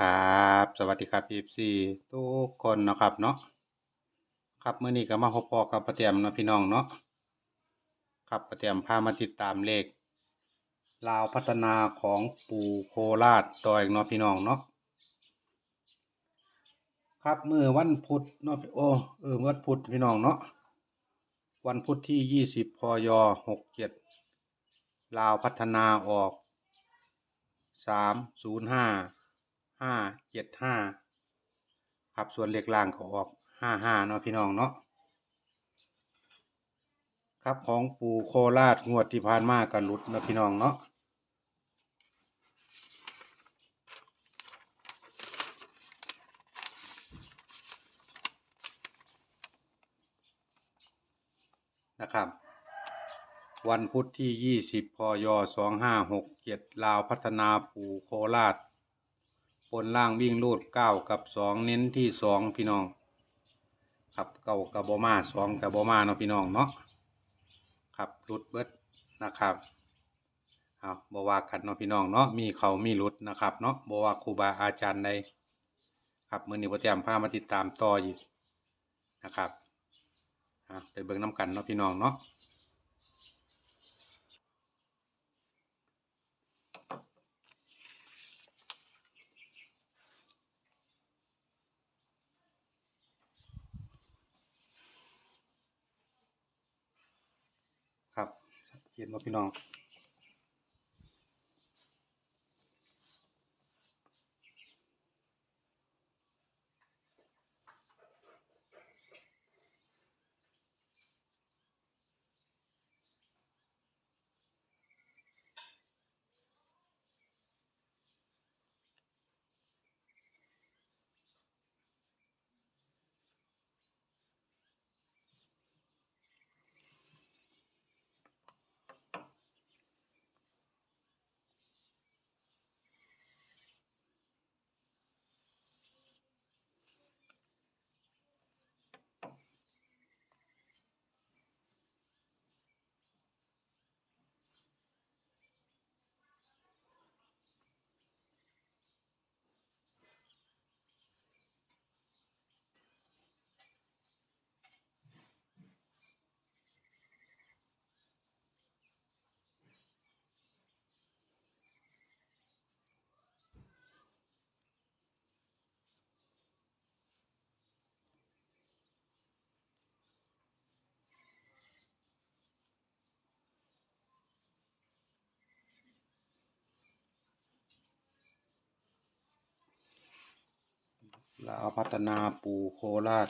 ครับ สวัสดีครับ FC ทุกคนนะครับเนาะครับเมื้อนี้ก็มาพบปอกับป้าแต้มเนาะพี่น้องเนาะครับป้าแต้มพามาติดตามเลขลาวพัฒนาของปู่โคราชต่ออีกเนาะพี่น้องเนาะครับเมื้อวันพุธเนาะโอ้เออวันพุธพี่น้องเนาะวันพุธที่20พย67ลาวพัฒนาออก305ห้า เจ็ดห้าครับส่วนเลขล่างก็ออกห้าห้าเนาะพี่น้องเนาะครับของปูโคราชงวดที่ผ่านมากันหลุดเนาะพี่น้องเนาะนะครับ วันพุธที่ 20 พย 2567 ลาวพัฒนาปูโคราช บนล่างวิ่งรูดเก้ากับสองเน้นที่สองพี่น้อง ครับเก้ากับบมาสองกับบมาเนาะพี่น้องเนาะครับรุดเบิดนะครับเอาบวากันเนาะพี่น้องเนาะมีเขามีรุดนะครับเนาะบวาครูบาอาจารย์ใดครับมือนี้พระเตรียมพามาติดตามต่ออีกนะครับอะไปเบิ่งน้ำกันเนาะพี่น้องเนาะ ครับชัด เจนว่าพี่น้อง ลาวพัฒนาปู่โคราช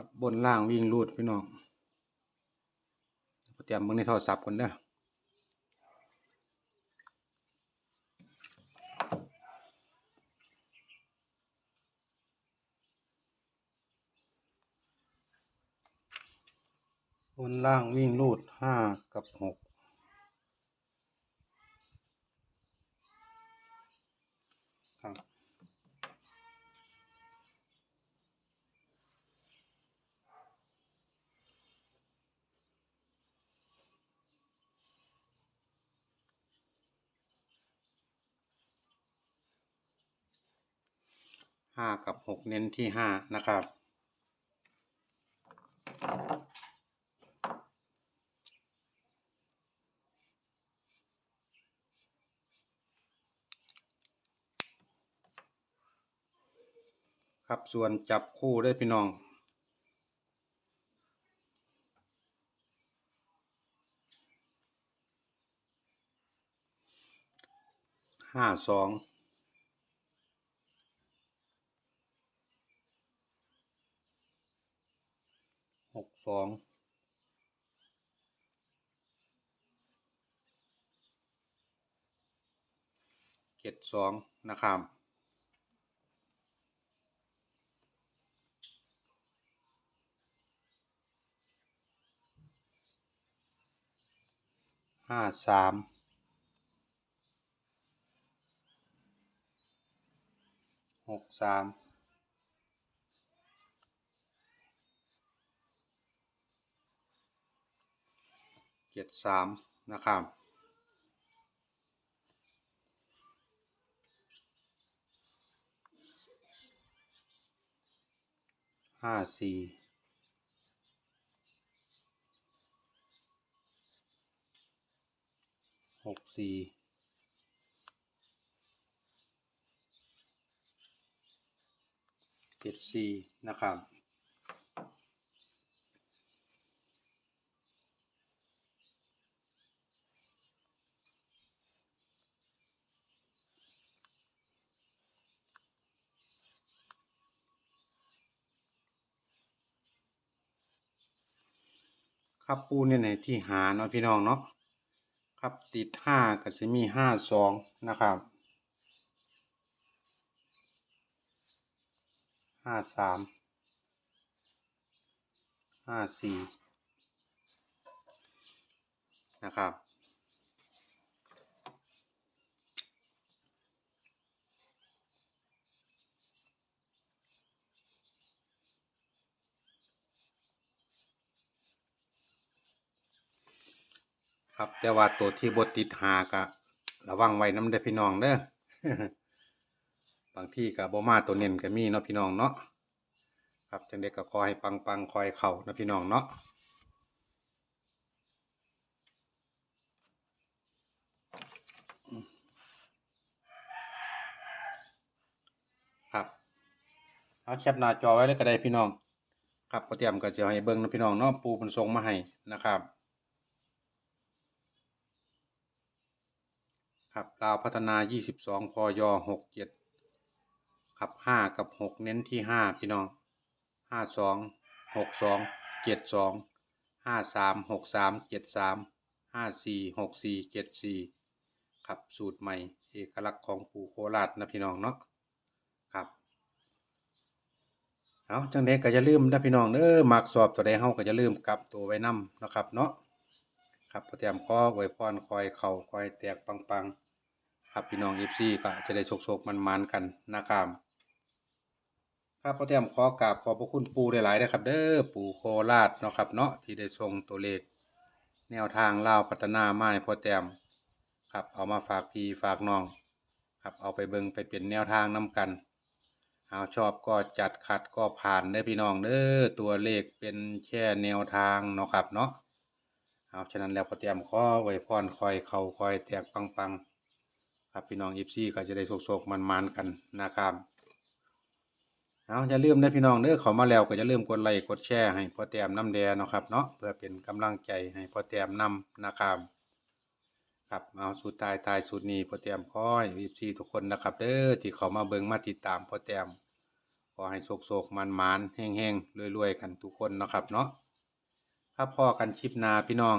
ครับบนล่างวิ่งรูดพี่น้องเตรียมมึงในโทรศัพท์ก่อนเด้อบบนล่างวิ่งรูดห้ากับหกครับ ห้ากับหกเน้นที่ห้านะครับ ครับส่วนจับคู่ได้พี่น้องห้าสอง หกสองเจ็ดสองนะครับห้าสามหกสาม เจ็ดสามนะครับห้าสี่หกสี่เจ็ดสี่นะครับ ครับปูเนี่ยในที่หาเนาะพี่น้องเนาะครับติดห้าก็จะมีห้าสองนะครับห้าสามห้าสี่นะครับ ครับแต่ว่าตัวที่บทติดหาก็ระวังไว้น้ำเด้พี่น้องเด้อบางที่ก็บ่มาตัวเน้นก็มีเนาะพี่น้องเนาะครับจังเด็กก็คอยปังปังๆคอยเข่านะพี่น้องเนาะครับเอาแคปหน้าจอไว้เลยก็ได้พี่น้อง ครับก็เตรียมก็จะให้เบิ่งนะพี่น้องเนาะปูมันส่งมาให้นะครับ ครับลาวพัฒนา 22พย67ครับ5กับ 6 เน้นที่ 5 พี่น้อง 52 62 72 53 63 73 54 64 74ครับสูตรใหม่เอกลักษณ์ของปู่โคราชนะพี่น้องเนาะครับเอาจังไดก็อย่าลืมนะพี่น้องเด้อมักสอบตัวใดเฮาก็อย่าลืมกลับตัวไว้นํนะครับเนาะครับพอเตรียมข้อไว้พรคอยเข้าคอยแตกปังๆ ครับพี่น้อง FC ก็จะได้โชคๆมันๆกันนะครับครับพอเตรียมขอกราบขอบพระคุณปู่หลายๆนะครับ เด้อปู่โคราชเนาะครับเนาะที่ได้ส่งตัวเลข แนวทางเล่าพัฒนาไม้พอแต้มครับเอามาฝากพี่ฝากน้อง ครับเอาไปเบิงไปเป็นแนวทางนํกันเอาชอบก็จัดขัดก็ผ่านเด้พี่น้องเด้อตัวเลขเป็นแค่แนวทางเนาะครับเนาะเอาฉะนั้นแล้วพอเตรียมขอไว้พรคอยเขาคอยแตกปังๆ ครับพี่น้องอีซี่ก็จะได้โศกๆมันๆกันนะครับเอาอย่าลืมนะพี่น้องเด้อเขามาแล้วก็อย่าลืมกดไลค์กดแชร์ให้พ่อแต้มน้ำแดงนะครับเนาะเพื่อเป็นกำลังใจให้พ่อแต้มนำนะครับครับเอาสุดท้ายท้ายสุดนี้พ่อแต้มขอให้อีซี่ทุกคนนะครับ เด้อที่เขามาเบิ่งมาติดตามพ่อแต้มขอให้โศกๆมันๆแห้งๆรวยๆกันทุกคนนะครับเนาะครับพ่อกันคลิปนาพี่น้อง